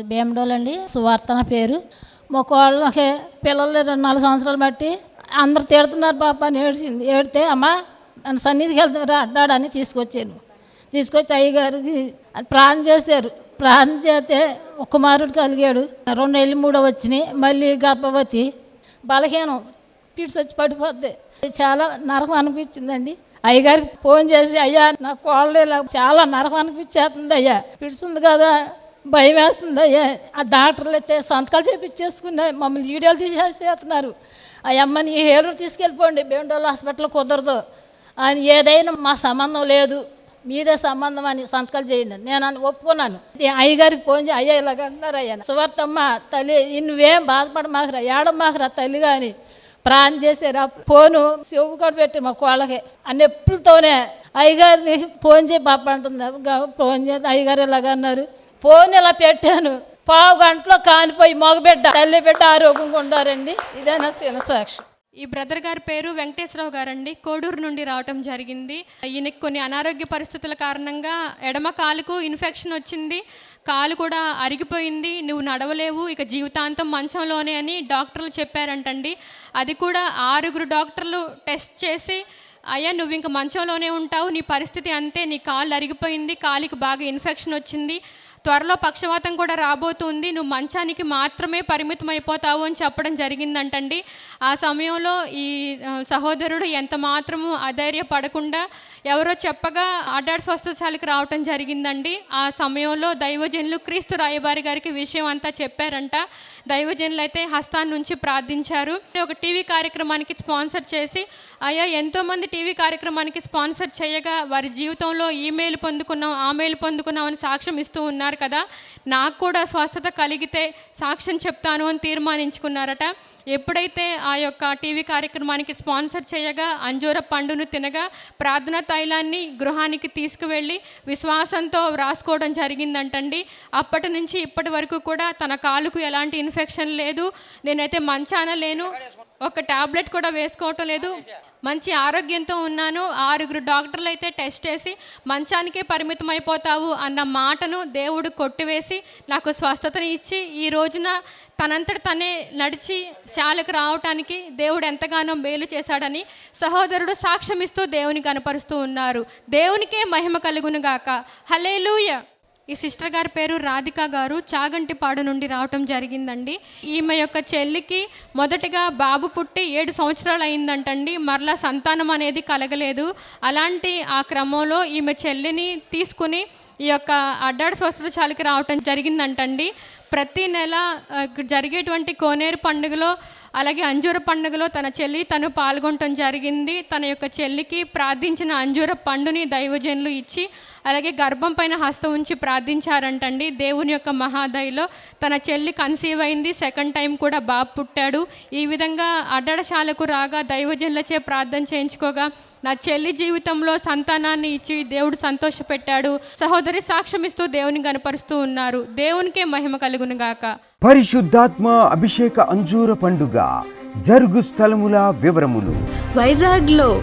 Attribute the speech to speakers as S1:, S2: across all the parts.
S1: మాది భీమడోలు అండి సువార్త నా పేరు. మా కోళ్ళకి పిల్లలు రెండు నాలుగు సంవత్సరాలు బట్టి అందరు తిడుతున్నారు పాప అని ఏడ్చింది ఏడితే అమ్మ నన్ను సన్నిధికి వెళ్తున్నారు అడ్డాడని తీసుకొచ్చాను తీసుకొచ్చి అయ్యగారికి ప్రాణం చేశారు. ప్రాణం చేస్తే ఒక కుమారుడు కలిగాడు. రెండు నెలలు మూడో వచ్చినాయి. మళ్ళీ గర్భవతి బలహీనం. పిడిచి వచ్చి పడిపోద్ది. చాలా నరకం అనిపించిందండి. అయ్యగారికి ఫోన్ చేసి అయ్యా నా కోళ్ళు ఇలా చాలా నరకం అనిపించేస్తుంది అయ్యా. పిడుచుంది కదా భయం వేస్తుంది. అయ్యా ఆ డాక్టర్లు అయితే సంతకాలు చేపించేసుకున్నాయి మమ్మల్ని వీడియోలు తీసేస్తున్నారు. ఆ అమ్మని హేరు తీసుకెళ్ళిపోండి. బేండోల్ హాస్పిటల్ కుదరదు. అని ఏదైనా మా సంబంధం లేదు. మీదే సంబంధం అని సంతకాలు చేయండి. నేను అని ఒప్పుకున్నాను. అయ్యగారికి ఫోన్ చేసి అయ్యా ఇలాగ అంటున్నారు అయ్యా సువర్తమ్మ తల్లి నువ్వేం బాధపడమాకరా. ఏడమాకరా తల్లి కానీ ప్రాణం చేశారు ఆ ఫోను చెవు కూడా పెట్టి మా కోళ్ళకి. ఆ నొప్పులతోనే అయ్యగారిని ఫోన్ చేయి పాప అంటుంది. ఫోన్ చేసి అయ్యగారు ఇలాగ అన్నారు. ఫోన్ ఇలా పెట్టాను. పావు గంటలో కానిపోయి మగబిడ్డ తల్లి బిడ్డ ఆరోగ్యంగా ఉండారండి ఇదేనా
S2: ఈ బ్రదర్ గారి పేరు వెంకటేశ్వరరావు గారండి. కోడూరు నుండి రావటం జరిగింది. ఈయనకి కొన్ని అనారోగ్య పరిస్థితుల కారణంగా ఎడమ కాలుకు ఇన్ఫెక్షన్ వచ్చింది. కాలు కూడా అరిగిపోయింది. నువ్వు నడవలేవు. ఇక జీవితాంతం మంచంలోనే అని డాక్టర్లు చెప్పారంటండి. అది కూడా ఆరుగురు డాక్టర్లు టెస్ట్ చేసి అయ్యా నువ్వు ఇంక మంచంలోనే ఉంటావు. నీ పరిస్థితి అంతే. నీ కాళ్ళు అరిగిపోయింది. కాలికి బాగా ఇన్ఫెక్షన్ వచ్చింది. త్వరలో పక్షవాతం కూడా రాబోతుంది. నువ్వు మంచానికి మాత్రమే పరిమితం అయిపోతావు అని చెప్పడం జరిగిందంటండి. ఆ సమయంలో ఈ సహోదరుడు ఎంత మాత్రము అధైర్యపడకుండా ఎవరో చెప్పగా అడ్డాడ్ స్వస్థశాలకు రావటం జరిగిందండి. ఆ సమయంలో దైవజనులు క్రీస్తు రాయబారి గారికి విషయం అంతా చెప్పారంట. దైవజనులు అయితే హస్తాన్ నుంచి ప్రార్థించారు. ఒక టీవీ కార్యక్రమానికి స్పాన్సర్ చేసి అయ్యా ఎంతోమంది టీవీ కార్యక్రమానికి స్పాన్సర్ చేయగా వారి జీవితంలో ఈమెయిల్ పొందుకున్నాం ఆ మెయిల్ పొందుకున్నాం అని సాక్ష్యం ఇస్తూ ఉన్నారు కదా. నాకు కూడా స్వస్థత కలిగితే సాక్ష్యం చెప్తాను అని తీర్మానించుకున్నారట. ఎప్పుడైతే ఆ యొక్క టీవీ కార్యక్రమానికి స్పాన్సర్ చేయగా అంజూర పండును తినగా ప్రార్థన తైలాన్ని గృహానికి తీసుకువెళ్ళి విశ్వాసంతో రాసుకోవడం జరిగిందంటండి. అప్పటి నుంచి ఇప్పటి వరకు కూడా తన కాలుకు ఎలాంటి ఇన్ఫెక్షన్ లేదు. నేనైతే మంచాన లేను. ఒక టాబ్లెట్ కూడా వేసుకోవటం లేదు. మంచి ఆరోగ్యంతో ఉన్నాను. ఆరుగురు డాక్టర్లు అయితే టెస్ట్ చేసి మంచానికే పరిమితం అయిపోతావు అన్న మాటను దేవుడు కొట్టివేసి నాకు స్వస్థతని ఇచ్చి ఈ రోజున తనంతట తనే నడిచి శాలకు రావటానికి దేవుడు ఎంతగానో మేలు చేశాడని సహోదరుడు సాక్ష్యమిస్తూ దేవుని కనపరుస్తూ ఉన్నారు. దేవునికే మహిమ కలుగునుగాక హలేలుయ ఈ సిస్టర్ గారి పేరు రాధిక గారు. చాగంటిపాడు నుండి రావటం జరిగిందండి. ఈమె యొక్క చెల్లికి మొదటగా బాబు పుట్టి ఏడు సంవత్సరాలు అయిందంటండి. మరలా సంతానం అనేది కలగలేదు. అలాంటి ఆ క్రమంలో ఈమె చెల్లిని తీసుకుని ఈ యొక్క అడ్డాడు స్వస్థతశాలకి రావటం జరిగిందంటండి. ప్రతి నెల జరిగేటువంటి కోనేరు పండుగలో అలాగే అంజూర పండుగలో తన చెల్లి తను పాల్గొనటం జరిగింది. తన యొక్క చెల్లికి ప్రార్థించిన అంజూర పండుని దైవజనులు ఇచ్చి అలాగే గర్భం పైన హస్తం ఉంచి ప్రార్థించారంటండి. దేవుని యొక్క మహాదయలో తన చెల్లి కన్సీవ్ అయింది. సెకండ్ టైం కూడా బాబు పుట్టాడు. ఈ విధంగా అడ్డడశాలకు రాగా దైవజనులచే ప్రార్థన చేయించుకోగా నా చెల్లి జీవితంలో సంతానాన్ని ఇచ్చి దేవుడు సంతోషపెట్టాడు. సహోదరి సాక్ష్యం ఇస్తూ దేవుని కనపరుస్తూ ఉన్నారు. దేవునికే మహిమ కలుగును గాక.
S3: పరిశుద్ధాత్మ అభిషేక అంజూర పండుగ. జరుగు స్థలముల వివరములు.
S4: వైజాగ్లో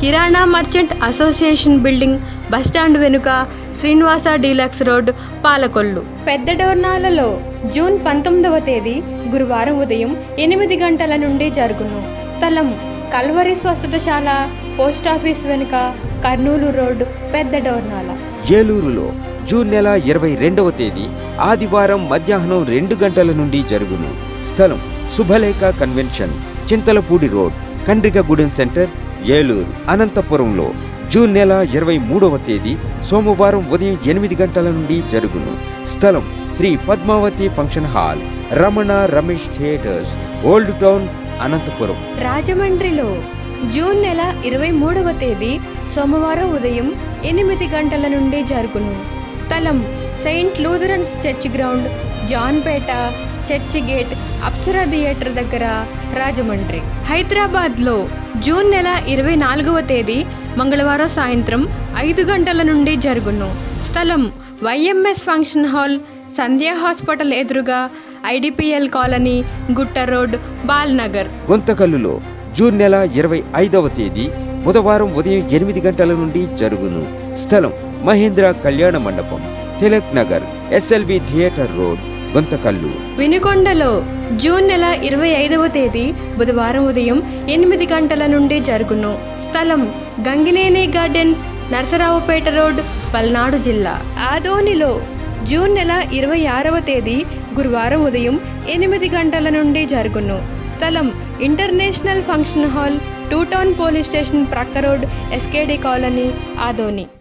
S4: kirana merchant association building bus stand వెనుక శ్రీనివాస డీలక్స్ రోడ్ పాలకొల్లు. పెద్ద డోర్నాలలో జూన్ పంతొమ్మిదవ తేదీ గురువారం ఉదయం ఎనిమిది గంటల నుండి జరుగును. స్థలం కల్వరి స్వస్థతశాల పోస్ట్ ఆఫీస్ వెనుక కర్నూలు రోడ్ పెద్ద డోర్నాల.
S3: ఏలూరులో జూన్ నెల ఇరవై రెండవ తేదీ ఆదివారం మధ్యాహ్నం రెండు గంటల నుండి జరుగును. స్థలం Shubhalekha convention Chintalapudi road Kandrikagudem centre Eluru అనంతపురంలో జూన్ నెల ఇరవై మూడవ తేదీ సోమవారం ఉదయం ఎనిమిది గంటల నుండి జరుగును. స్థలం Sri Padmavathi function hall Ramana Ramesh theatres old town Anantapur.
S4: రాజమండ్రిలో జూన్ నెల ఇరవై మూడవ తేదీ సోమవారం ఉదయం ఎనిమిది గంటల నుండి జరుగును. స్థలం saint Lutherans church ground Janpeta church gate Apsara theatre దగ్గర రాజమండ్రి. హైదరాబాద్లో జూన్ నెల ఇరవై నాలుగవ తేదీ మంగళవారం సాయంత్రం ఐదు గంటల నుండి జరుగును. స్థలం YMS function hall Sandhya hospital ఎదురుగా IDPL colony Gutta road Balanagar.
S3: గుంతకల్లులో June నెల ఇరవై ఐదవ తేదీ బుధవారం ఉదయం ఎనిమిది గంటల నుండి జరుగును. స్థలం Mahendra Kalyana Mandapam Tilak Nagar SLV theatre road Guntakal.
S4: వినుకొండలో June నెల ఇరవై ఐదవ తేదీ బుధవారం ఉదయం ఎనిమిది గంటల నుండి జరుగును. స్థలం గంగినేని గార్డెన్స్ నరసరావుపేట రోడ్ పల్నాడు జిల్లా. ఆదోనిలో జూన్ నెల ఇరవై ఆరవ తేదీ గురువారం ఉదయం ఎనిమిది గంటల నుండి జరుగును. స్థలం international function hall two town police station ప్రక్క రోడ్ ఎస్కేడి కాలనీ ఆదోని.